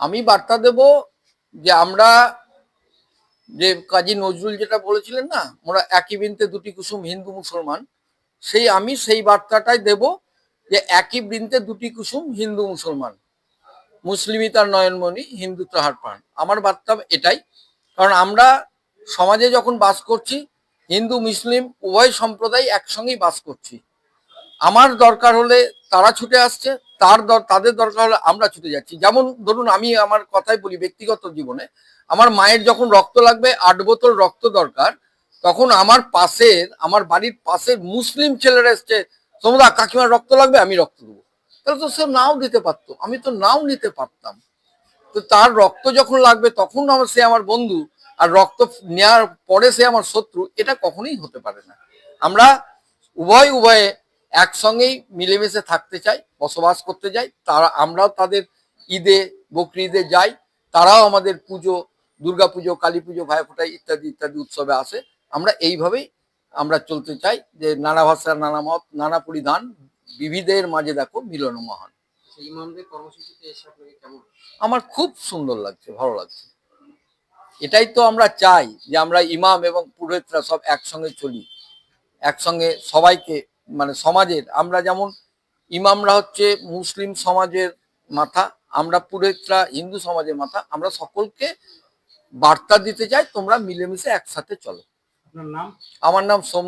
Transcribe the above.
আমি বার্তা দেব যে আমরা যে কাজী নজরুল যেটা বলেছিলেন না আমরা একই বৃন্তে দুটি কুসুম হিন্দু মুসলমান, সেই আমি সেই বার্তাটাই দেব যে একই বৃন্তে দুটি কুসুম হিন্দু মুসলমান। মুসলিমই তার নয়নমণি, হিন্দু তাহার প্রাণ। আমার বার্তা এটাই, কারণ আমরা সমাজে যখন বাস করছি, হিন্দু, মুসলিম, উভয় সম্প্রদায় একসঙ্গেই বাস করছি। আমার দরকার হলে তারা ছুটে আসছে, তার দর, তাদের দরকার হলে আমরা ছুটে যাচ্ছি। যেমন ধরুন আমি আমার কথাই বলি ব্যক্তিগত জীবনে, আমার মায়ের যখন রক্ত লাগবে, আট বোতল রক্ত দরকার, তখন আমার পাশের, আমার বাড়ির পাশের মুসলিম ছেলেরা এসছে তোমরা কাকিমার রক্ত লাগবে, আমি রক্ত দেবো। তাহলে তো সে নাও দিতে পারতো, আমি তো নাও নিতে পারতাম। তো তার রক্ত যখন লাগবে, তখন আমার সে আমার বন্ধু, আর রক্ত নেওয়ার পরে সে আমার শত্রু, এটা কখনোই হতে পারে না। আমরা উভয় উভয়ে একসঙ্গেই মিলেমিশে থাকতে চাই বসবাস করতে চাই তারা আমরাও তাদের ঈদে বকরি ঈদে যাই। তারাও আমাদের পুজো দুর্গা পুজো কালী পুজো ভাইফোঁটা ইত্যাদি ইত্যাদি উৎসবে আসে। আমরা এইভাবেই আমরা চলতে চাই যে নানা ভাষা নানা মত নানা পরিধান বিবিধের মাঝে দেখো মিলন মহান। আমার খুব সুন্দর লাগছে ভালো লাগছে। এটাই তো আমরা চাই যে আমরা ইমাম এবং পুরোহিতরা সব একসঙ্গে চলি। একসঙ্গে সবাইকে মানে সমাজের আমরা যেমন ইমামরা হচ্ছে মুসলিম সমাজের মাথা আমরা পুরোহিতরা হিন্দু সমাজের মাথা আমরা সকলকে বার্তা দিতে চাই তোমরা মিলেমিশে একসাথে চলো। আপনার নাম? আমার নাম সোম